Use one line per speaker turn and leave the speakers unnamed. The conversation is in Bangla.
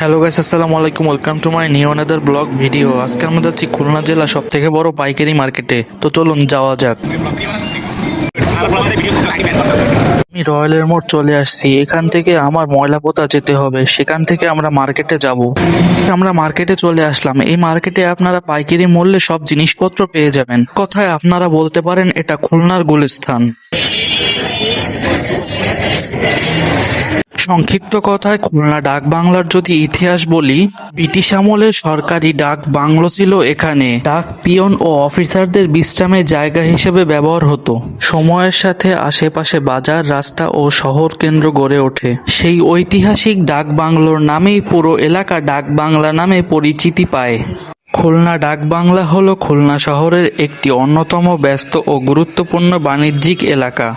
হ্যালো গাইস আসসালামু আলাইকুম। Welcome to my new another vlog video আজকে আমরা যাচ্ছি খুলনা জেলা সব থেকে বড় পাইকারি মার্কেটে। তো চলুন যাওয়া যাক। আমি রয়্যালের মোড় চলে আসছি। এখান থেকে আমার ময়লা পোতা যেতে হবে। সেখান থেকে আমরা মার্কেটে যাব। আমরা মার্কেটে চলে আসলাম। এই মার্কেটে আপনারা পাইকারি মূল্যে সব জিনিসপত্র পেয়ে যাবেন। কথায় আপনারা বলতে পারেন, এটা খুলনার গুলিস্থান। সংক্ষিপ্ত কথায় খুলনা ডাক বাংলার যদি ইতিহাস বলি, ব্রিটিশ আমলের সরকারি ডাক বাংলো ছিল এখানে। ডাক পিয়ন ও অফিসারদের বিশ্রামের জায়গা হিসেবে ব্যবহার হতো। সময়ের সাথে আশেপাশে বাজার, রাস্তা ও শহর কেন্দ্র গড়ে ওঠে। সেই ঐতিহাসিক ডাক বাংলোর নামেই পুরো এলাকা ডাক বাংলা নামে পরিচিতি পায়। খুলনা ডাক বাংলা হল খুলনা শহরের একটি অন্যতম ব্যস্ত ও গুরুত্বপূর্ণ বাণিজ্যিক এলাকা।